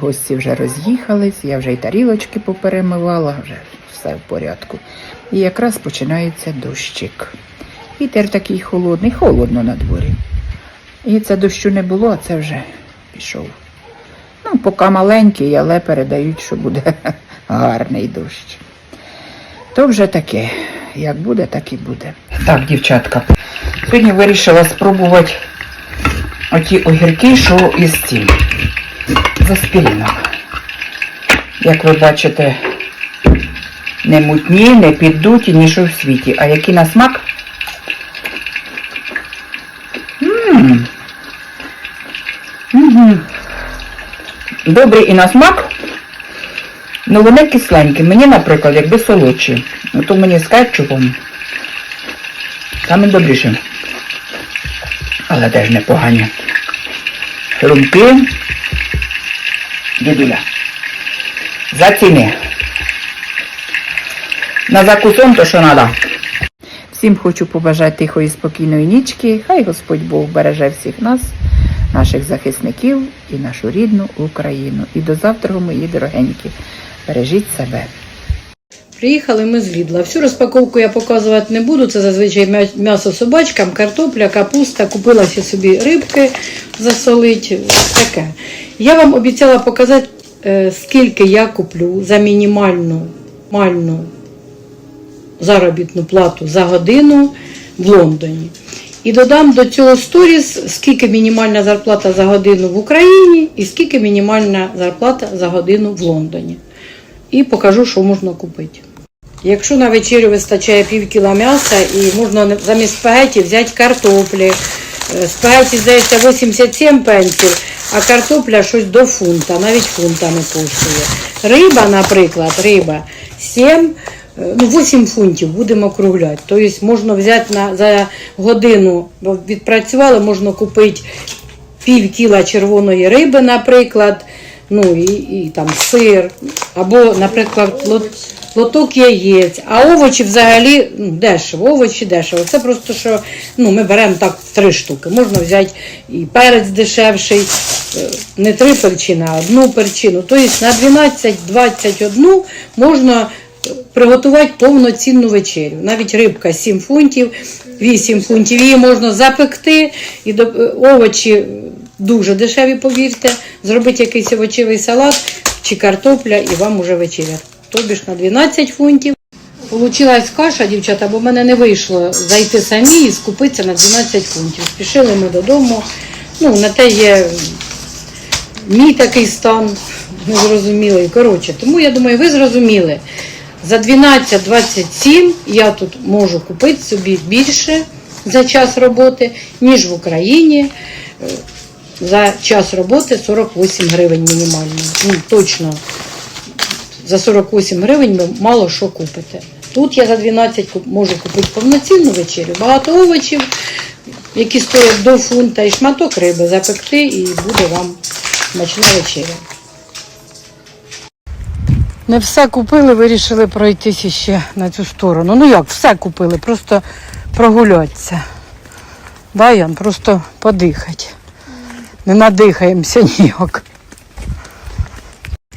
Гості вже роз'їхались, я вже й тарілочки поперемивала, вже все в порядку. І якраз починається дощик. Вітер такий холодний, холодно на дворі. І це дощу не було, а це вже пішов. Ну, поки маленький, але передають, що буде гарний дощ. То вже таке. Як буде, так і буде. Так, дівчатка. Сьогодні вирішила спробувати оті огірки, що із цим. З аспірином. Як ви бачите, не мутні, не піддуті, ні що в світі. А які на смак? М. І на смак. Ну вони кисленькі. Мені, наприклад, якби солодші. Ну то мені з кетчупом. Там і добріше. Але теж непогані. Хрумки. Дідуля. Заціни. На закусон то що треба. Всім хочу побажати тихої спокійної нічки. Хай Господь Бог береже всіх нас, наших захисників і нашу рідну Україну. І до завтра, мої дорогенькі. Бережіть себе. Приїхали ми з Лідла. Всю розпаковку я показувати не буду. Це зазвичай м'ясо собачкам, картопля, капуста. Купила ще собі рибки засолить. Таке. Я вам обіцяла показати, е, скільки я куплю за мінімальну мальну заробітну плату за годину в Лондоні. І додам до цього сторіс, скільки мінімальна зарплата за годину в Україні і скільки мінімальна зарплата за годину в Лондоні. І покажу, що можна купити. Якщо на вечерю вистачає пів кіла м'яса і можна замість спагеті взяти картоплі. Е, Спагеті, здається, 87 пенсів, а картопля щось до фунта, навіть фунта не коштує. Риба, наприклад, риба 7, е, ну 8 фунтів будемо округляти. Тобто можна взяти на, за годину, бо відпрацювали, можна купити пів кіла червоної риби, наприклад, ну і, і там сир, або, наприклад, лот, лоток яєць, а овочі взагалі ну, дешево, овочі дешево. Це просто що ну, ми беремо так три штуки. Можна взяти і перець дешевший, е, не три перчини, а одну перчину. Тобто на 12-21 можна приготувати повноцінну вечерю. Навіть рибка 7 фунтів, 8 фунтів. Її можна запекти, і е, овочі дуже дешеві, повірте. Зробити якийсь овочевий салат чи картопля, і вам уже вечеря. Тобі ж на 12 фунтів. Получилась каша, дівчата, бо в мене не вийшло зайти самі і скупитися на 12 фунтів. Спішили ми додому. Ну, на те є мій такий стан незрозумілий. Коротше, тому я думаю, ви зрозуміли. За 12-27 я тут можу купити собі більше за час роботи, ніж в Україні. Е, За час роботи 48 гривень мінімально. Ну, точно за 48 гривень ви мало що купите. Тут я за 12 можу купити повноцінну вечерю, багато овочів, які стоять до фунта, і шматок риби запекти, і буде вам смачна вечеря. Не все купили, вирішили пройтися ще на цю сторону. Ну як, все купили, просто прогулятися. Да, Ян, просто подихати. Не надихаємося ніяк.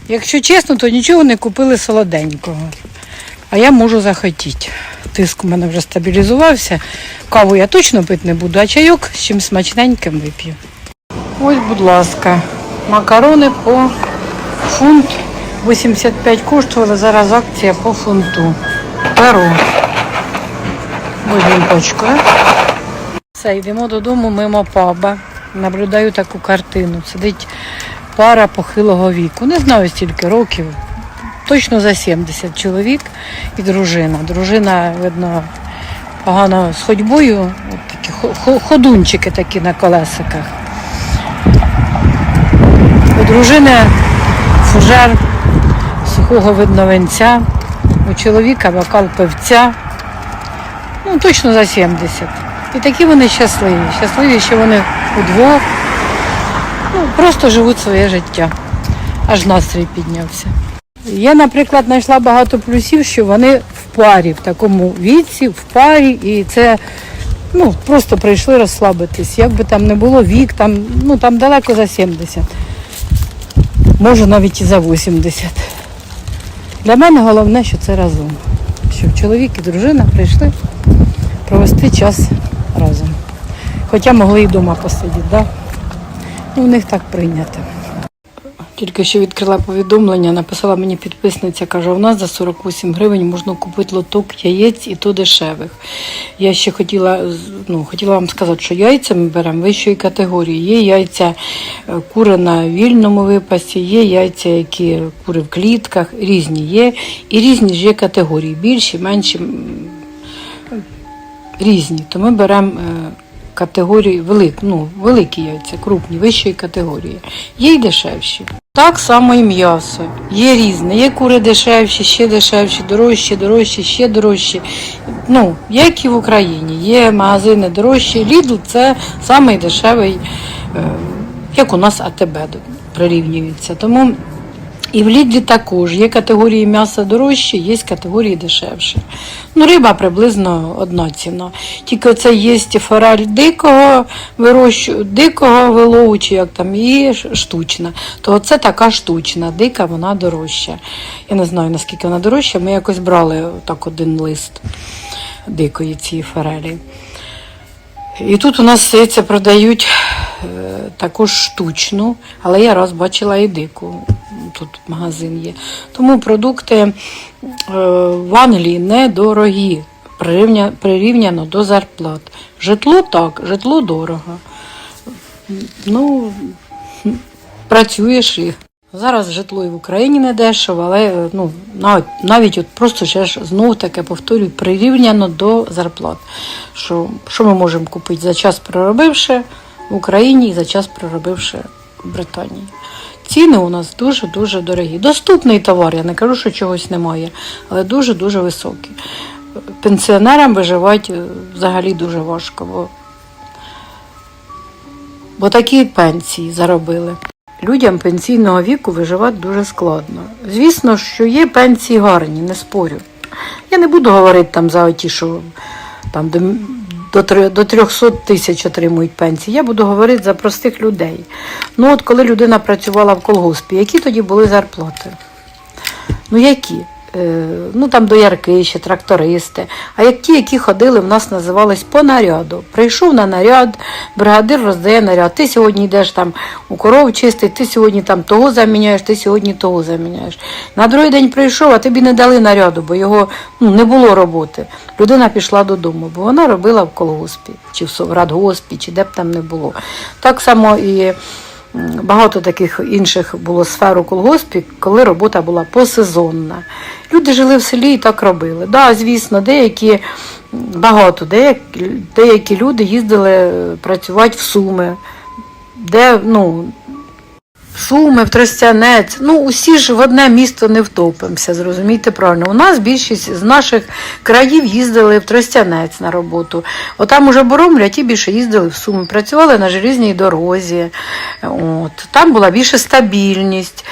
Якщо чесно, то нічого не купили солоденького. А я можу захотіти. Тиск у мене вже стабілізувався. Каву я точно пити не буду, а чайок з чим смачненьким вип'ю. Ось, будь ласка, макарони по фунт 85 коштували, зараз акція по фунту. Беру. Візьмемо пачку. Все, йдемо додому мимо паба. Наблюдаю таку картину. Сидить пара похилого віку. Не знаю стільки років. Точно за 70 чоловік і дружина. Дружина, видно, погано з ходьбою. Такі хо- хо- ходунчики такі на колесиках. У дружини фужер сухого видно винця, у чоловіка бокал пивця. Ну, точно за 70. І такі вони щасливі. Щасливі, що вони удвох. Просто живуть своє життя. Аж настрій піднявся. Я, наприклад, знайшла багато плюсів, що вони в парі, в такому віці, в парі, і це ну, просто прийшли розслабитись. Як би там не було вік, там, ну, там далеко за 70. Може навіть і за 80. Для мене головне, що це разом. Щоб чоловік і дружина прийшли провести час разом. Хоча могли і вдома посидіти, да? Ну, у них так прийнято. Тільки що відкрила повідомлення, написала мені підписниця, каже, у нас за 48 гривень можна купити лоток яєць і то дешевих. Я ще хотіла, ну, хотіла вам сказати, що яйця ми беремо вищої категорії. Є яйця е, кури на вільному випасі, є яйця, які кури в клітках, різні є. І різні ж є категорії, більші, менші, різні. То ми беремо е, категорії велик, ну, великі яйця, крупні, вищої категорії. Є й дешевші. Так само і м'ясо. Є різне. Є кури дешевші, ще дешевші, дорожчі, дорожчі, ще дорожчі. Ну, як і в Україні. Є магазини дорожчі. Лідл це самий дешевий, е, як у нас АТБ прирівнюється. Тому і в Лідлі також є категорії м'яса дорожчі, є категорії дешевші. Ну, риба приблизно одна ціна. Тільки це є форель дикого вирощу, дикого вилову, чи як там, і штучна. То це така штучна, дика, вона дорожча. Я не знаю, наскільки вона дорожча. Ми якось брали так один лист дикої цієї форелі. І тут у нас яйця продають е, також штучну, але я раз бачила і дику. Тут магазин є. Тому продукти е, в Англії недорогі, прирівняно до зарплат. Житло так, житло дорого. Ну, працюєш і. Зараз житло і в Україні не дешево, але е, ну, навіть, навіть от просто ще ж знову таке повторюю, прирівняно до зарплат. Що, що ми можемо купити за час проробивши в Україні і за час проробивши в Британії. Ціни у нас дуже-дуже дорогі. Доступний товар, я не кажу, що чогось немає, але дуже-дуже високі. Пенсіонерам виживати е, взагалі дуже важко, бо, бо такі пенсії заробили. Людям пенсійного віку виживати дуже складно. Звісно, що є пенсії гарні, не спорю. Я не буду говорити там за ті, що там до, до, три- до 300 тисяч отримують пенсії. Я буду говорити за простих людей. Ну от коли людина працювала в колгоспі, які тоді були зарплати? Ну які? Е, Ну там доярки, ще трактористи. А як ті, які ходили, в нас називались по наряду. Прийшов на наряд, бригадир роздає наряд. Ти сьогодні йдеш там у коров чистий, ти сьогодні там того заміняєш, ти сьогодні того заміняєш. На другий день прийшов, а тобі не дали наряду, бо його ну, не було роботи. Людина пішла додому, бо вона робила в колгоспі, чи в соврадгоспі, чи де б там не було. Так само і. Багато таких інших було сфер у колгоспі, коли робота була посезонна. Люди жили в селі і так робили. Да, звісно, деякі багато, деякі, деякі люди їздили е, працювати в Суми, де ну, Суми, в Тростянець. Ну, усі ж в одне місто не втопимося, зрозумійте правильно. У нас більшість з наших країв їздили в Тростянець на роботу. Отам уже боромлять, ті більше їздили в Суми, працювали на желізній дорозі. От. Там була більша стабільність.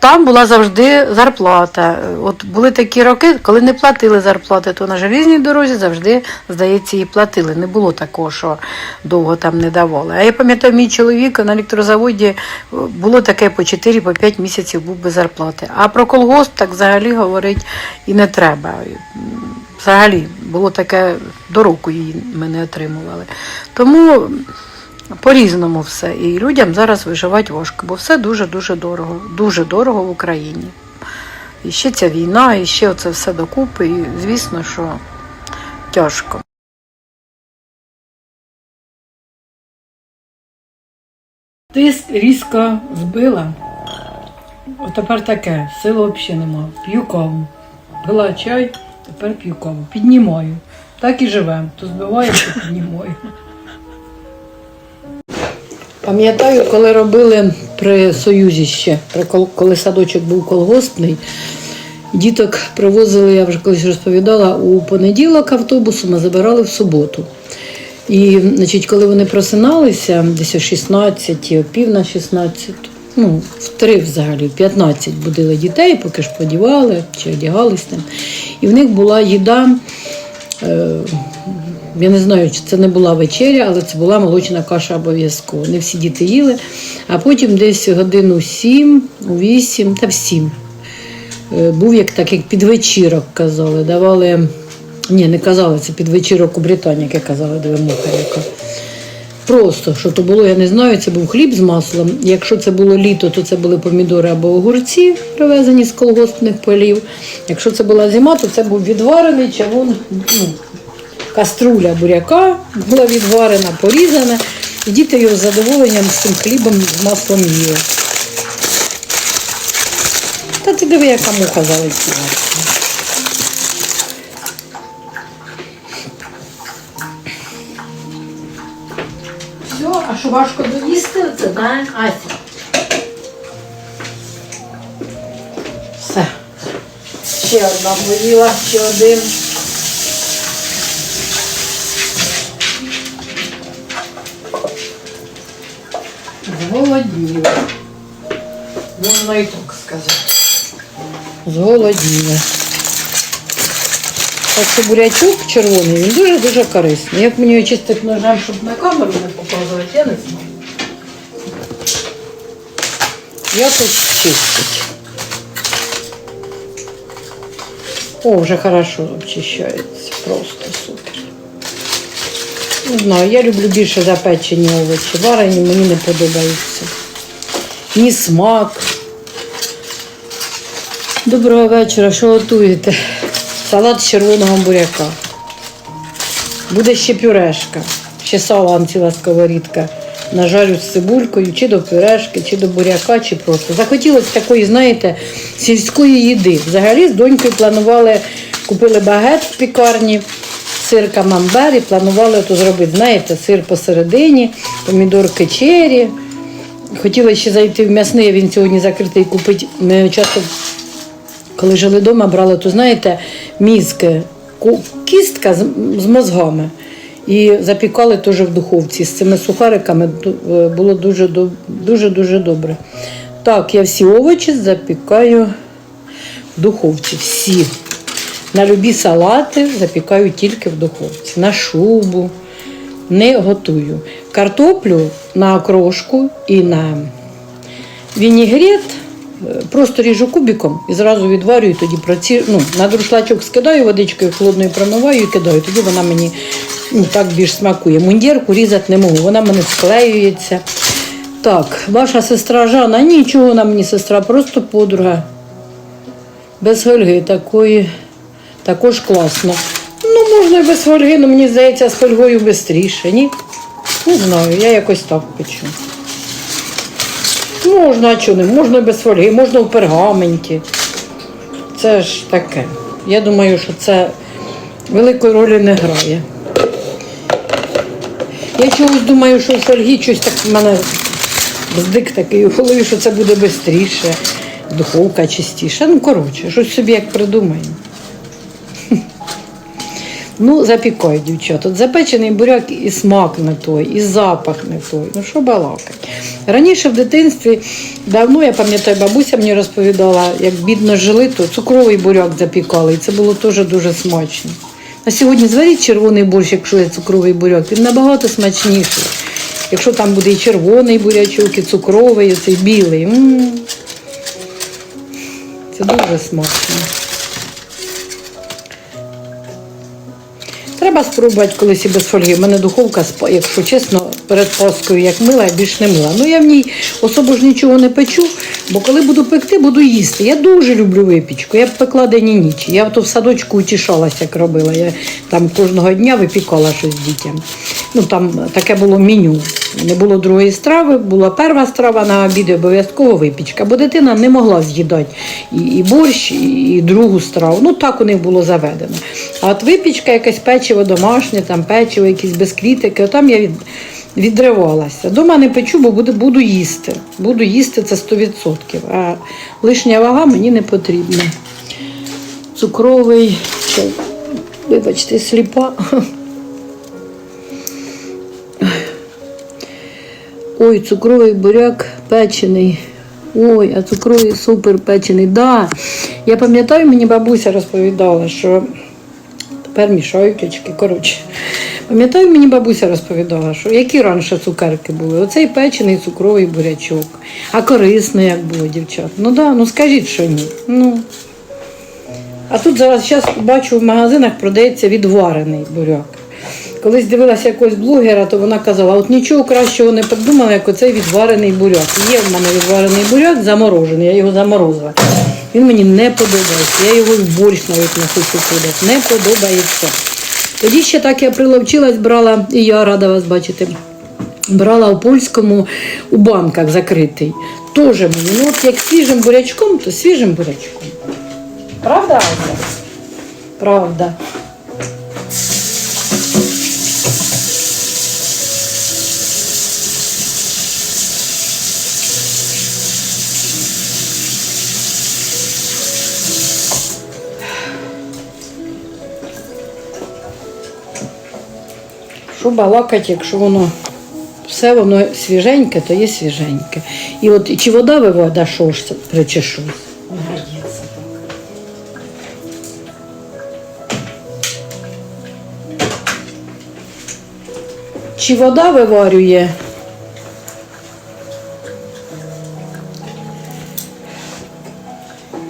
Там була завжди зарплата. От були такі роки, коли не платили зарплати, то на желізній дорозі завжди, здається, і платили. Не було такого, що довго там не давали. А я пам'ятаю, мій чоловік на електрозаводі е, було таке по 4-5 місяців був без зарплати. А про колгосп так взагалі говорити і не треба. Взагалі було таке до року її ми не отримували. Тому по-різному все. І людям зараз виживати важко, бо все дуже-дуже дорого. Дуже дорого в Україні. І ще ця війна, і ще це все докупи, і звісно, що тяжко. Тиск різко збила. От тепер таке, сили взагалі нема. П'ю каву. Пила чай, тепер п'ю каву. Піднімаю. Так і живемо. То збиваю, то піднімаю. Пам'ятаю, коли робили при Союзі ще, коли садочок був колгоспний, діток привозили, я вже колись розповідала, у понеділок автобусом, а забирали в суботу. І, значить, коли вони просиналися, десь о 16, о пів на 16, ну, в три взагалі, в 15 будили дітей, поки ж подівали чи одягались там. І в них була їда е, Я не знаю, чи це не була вечеря, але це була молочна каша обов'язково. Не всі діти їли. А потім десь годину сім, вісім та в сім. Е, Був як так, як підвечірок казали. Давали. Ні, не казали, це підвечірок у Британії, як казали, диви муха яка. Просто, що то було, я не знаю, це був хліб з маслом. Якщо це було літо, то це були помідори або огурці, привезені з колгоспних полів. Якщо це була зима, то це був відварений чавун, ну, каструля буряка була відварена, порізана. І діти його з задоволенням з цим хлібом з маслом їли. Та ти диви, яка муха залетіла. Все, а що важко доїсти, це да, Ася. Все. Ще одна поїла, ще один. Зголодніла. Можна і так сказати. Зголодніла. Так що бурячок червоний, він дуже-дуже корисний. Як мені його чистити ножем, щоб на камеру не показувати, я не знаю. Якось чистить. О, вже хорошо обчищається. Просто супер. Не знаю, я люблю більше запечені овочі. Варені мені не подобаються. Ні смак. Доброго вечора, що готуєте? Салат з червоного буряка. Буде ще пюрешка. Ще сала ціла сковорідка. Нажарю з цибулькою, чи до пюрешки, чи до буряка, чи просто. Захотілося такої, знаєте, сільської їди. Взагалі з донькою планували, купили багет в пікарні, сир камамбер і планували то зробити, знаєте, сир посередині, помідорки чері. Хотіла ще зайти в м'ясний, він сьогодні закритий купити. Ми часто коли жили вдома, брали, то знаєте, мізки, кістка з, мозгами. І запікали теж в духовці з цими сухариками. Е, Було дуже дуже дуже добре. Так, я всі овочі запікаю в духовці. Всі. На любі салати запікаю тільки в духовці. На шубу не готую. Картоплю на окрошку і на вінігрет е, просто ріжу кубиком і зразу відварюю, тоді проці... ну, на друшлачок скидаю водичкою холодною промиваю і кидаю. Тоді вона мені ну, так більш смакує. Мундірку різати не можу, вона мене склеюється. Так, ваша сестра Жанна, нічого вона мені сестра, просто подруга. Без фольги такої також класно. Ну, можна і без фольги, але мені здається, з фольгою швидше, ні? Не знаю, я якось так печу. Можна, а чого не? Можна і без фольги, можна в пергаменті. Це ж таке. Я думаю, що це великої ролі не грає. Я чогось думаю, що в фольгі щось так в мене бздик такий у голові, що це буде швидше, духовка чистіша. Ну, коротше, щось собі як придумаємо. Ну, запікай, дівчат. От запечений буряк і смак не той, і запах не той. Ну що балакать. Раніше в дитинстві, давно, я пам'ятаю, бабуся мені розповідала, як бідно жили, то цукровий буряк запікали, і це було теж дуже смачно. А сьогодні зваріть червоний борщ, якщо є цукровий буряк, він набагато смачніший. Якщо там буде і червоний бурячок, і цукровий, і цей білий. м Це дуже смачно. Треба спробувати колись і без фольги. У мене духовка, якщо чесно, перед Паскою як мила, я більш не мила. Ну я в ній особо ж нічого не печу, бо коли буду пекти, буду їсти. Я дуже люблю випічку. Я б пекла день і ніч. Я то в садочку утішалася, як робила. Я там кожного дня випікала щось дітям. Ну там таке було меню. Не було другої страви, була перша страва на обід обов'язково випічка, бо дитина не могла з'їдати і, борщ, і, другу страву. Ну так у них було заведено. А от випічка, якесь печиво домашнє, там печиво, якісь бісквітики, там я від, відривалася. Дома не печу, бо буду, буду їсти. Буду їсти це 100%. А лишня вага мені не потрібна. Цукровий, вибачте, сліпа. Ой, цукровий буряк печений. Ой, а цукровий супер печений. Да. Я пам'ятаю, мені бабуся розповідала, що тепер мішають очки. Коротше, Пам'ятаю, мені бабуся розповідала, що які раніше цукерки були. Оцей печений цукровий бурячок. А корисно як було, дівчат. Ну да, ну скажіть, що ні. Ну. А тут зараз зараз бачу в магазинах продається відварений буряк. Колись дивилася якогось блогера, то вона казала, от нічого кращого не придумала, як оцей відварений буряк. Є в мене відварений буряк заморожений, я його заморозила. Він мені не подобається. Я його в борщ навіть не хочу подати. Не подобається. Тоді ще так я приловчилась, брала, і я рада вас бачити. Брала у польському у банках закритий. Тоже мені. Ну от як свіжим бурячком, то свіжим бурячком. Правда? Правда. Що балакать, якщо воно все воно свіженьке, то є свіженьке. І от чи вода вивода, що ж. Годиться. Чи вода виварює?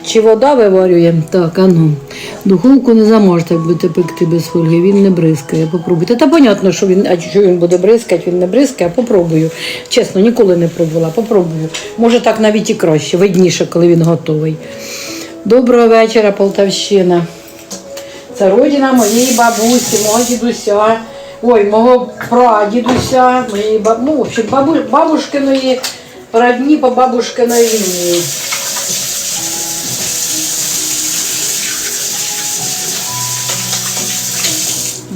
Чи вода виварює? Так, а ну. Духовку не заможете будете пекти без фольги, він не бризкає. Попробуйте. Та понятно, що він, а що він буде бризкати, він не бризкає, попробую. Чесно, ніколи не пробувала, попробую. Може так навіть і краще, видніше, коли він готовий. Доброго вечора, Полтавщина. Це родина моєї бабусі, мого дідуся, ой, мого прадідуся, моєї ну, в общем, бабушкиної, родні по бабушкиної лінії.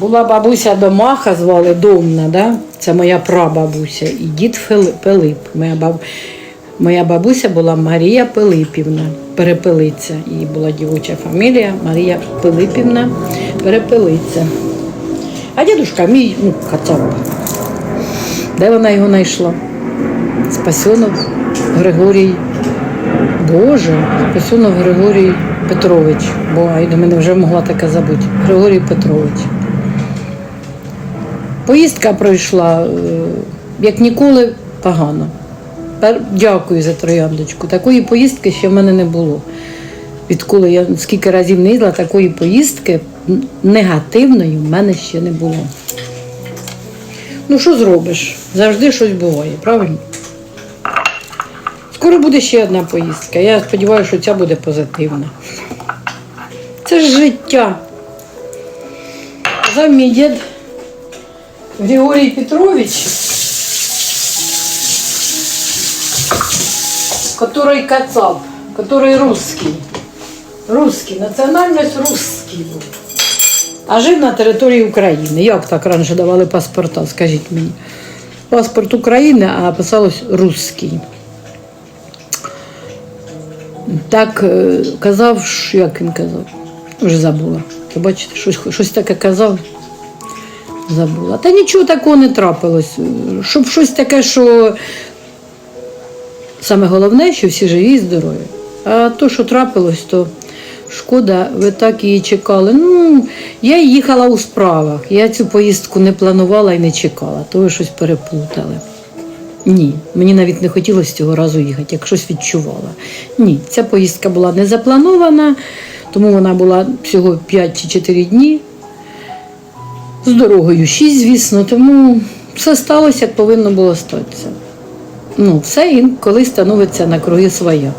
Була бабуся Домаха, звали Домна, да? це моя прабабуся, і дід Пилип. Моя, баб... моя бабуся була Марія Пилипівна, Перепелиця. Її була дівоча фамілія Марія Пилипівна Перепелиця. А дідушка мій, ну, кацап. Де вона його знайшла? Спасьонов Григорій. Боже, Спасьонов Григорій Петрович. Бо я до мене вже могла таке забути. Григорій Петрович. Поїздка пройшла, е, як ніколи, погано. Дякую за трояндочку. Такої поїздки ще в мене не було. Відколи я скільки разів не їздила, такої поїздки негативної в мене ще не було. Ну, що зробиш? Завжди щось буває, правильно? Скоро буде ще одна поїздка. Я сподіваюся, що ця буде позитивна. Це ж життя. Казав мій дід Григорій Петрович, который кацап, который русский. Русский, національність русский був. А жив на території України. Як так раніше давали паспорта, скажіть мені. Паспорт України, а писалось русський. Так е, казав, як він казав, вже забула. Ви бачите, щось, щось таке казав, забула. Та нічого такого не трапилось. Щоб щось таке, що саме головне, що всі живі і здорові. А то, що трапилось, то шкода, ви так її чекали. Ну, я їхала у справах. Я цю поїздку не планувала і не чекала, то ви щось переплутали. Ні, мені навіть не хотілося цього разу їхати, як щось відчувала. Ні, ця поїздка була не запланована, тому вона була всього 5 чи 4 дні. З дорогою 6, звісно, тому все сталося, як повинно було статися. Ну, все інколи становиться на круги своя.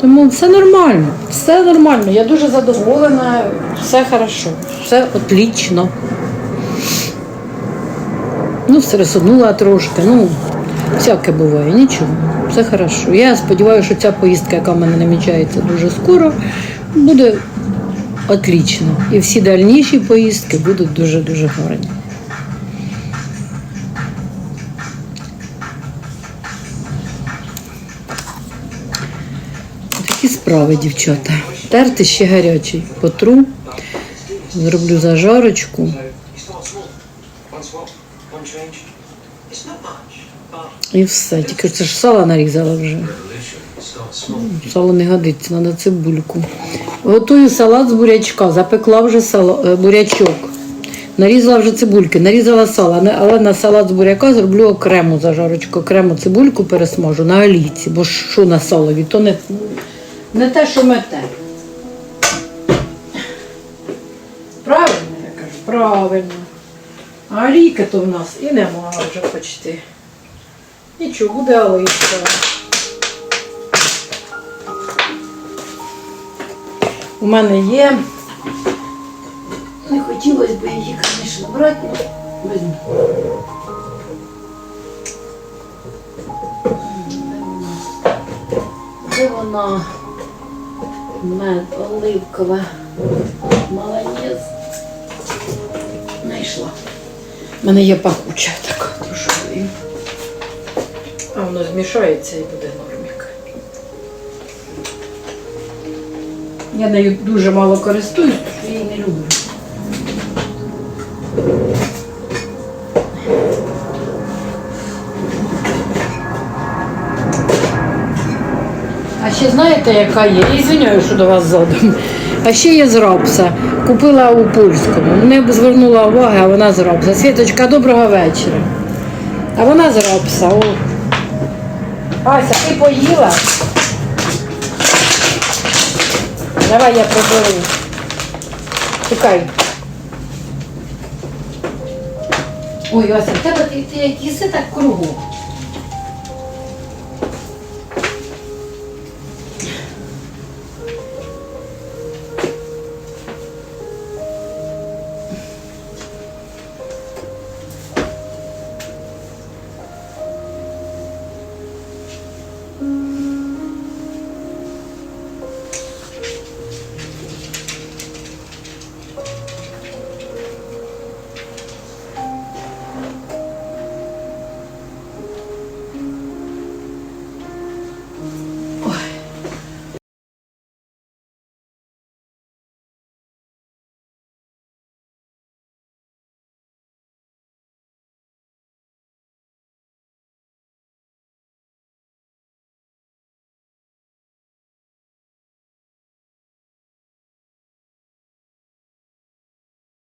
Тому все нормально, все нормально. Я дуже задоволена, все хорошо, все отлично. Ну, стресонула трошки, ну, всяке буває, нічого, все хорошо. Я сподіваюся, що ця поїздка, яка в мене намічається дуже скоро, буде отлічно. І всі дальніші поїздки будуть дуже-дуже гарні. Такі справи, дівчата. Терти ще гарячий. Потру, зроблю зажарочку. І все. Тільки це ж сало нарізала вже. Сало не годиться, треба цибульку. Готую салат з бурячка. Запекла вже сало, е, бурячок. Нарізала вже цибульки, нарізала сало, але на салат з буряка зроблю окрему зажарочку, окрему цибульку пересмажу на олійці, бо що на салові, то не, не те, що мете. Правильно, я кажу, правильно. А олійки то в нас і нема вже почти. Нічого, буде олійка. У мене є. Не хотілося б її, звісно, брати, але візьму. Де вона? Мед оливкова. Молодець. Знайшла. У мене є пахуча така трошки. А воно змішається і буде Я нею дуже мало користуюсь, тому що її не люблю. А ще знаєте, яка є? Я Ізвиняю, що до вас задом. А ще є з рапса. Купила у польському. Не звернула уваги, а вона з рапса. Світочка, доброго вечора. А вона з рапса. О. Ася, ти поїла? Давай я приберу. Чекай. Ой, Вася, в тебе ти, ти як їси так кругом.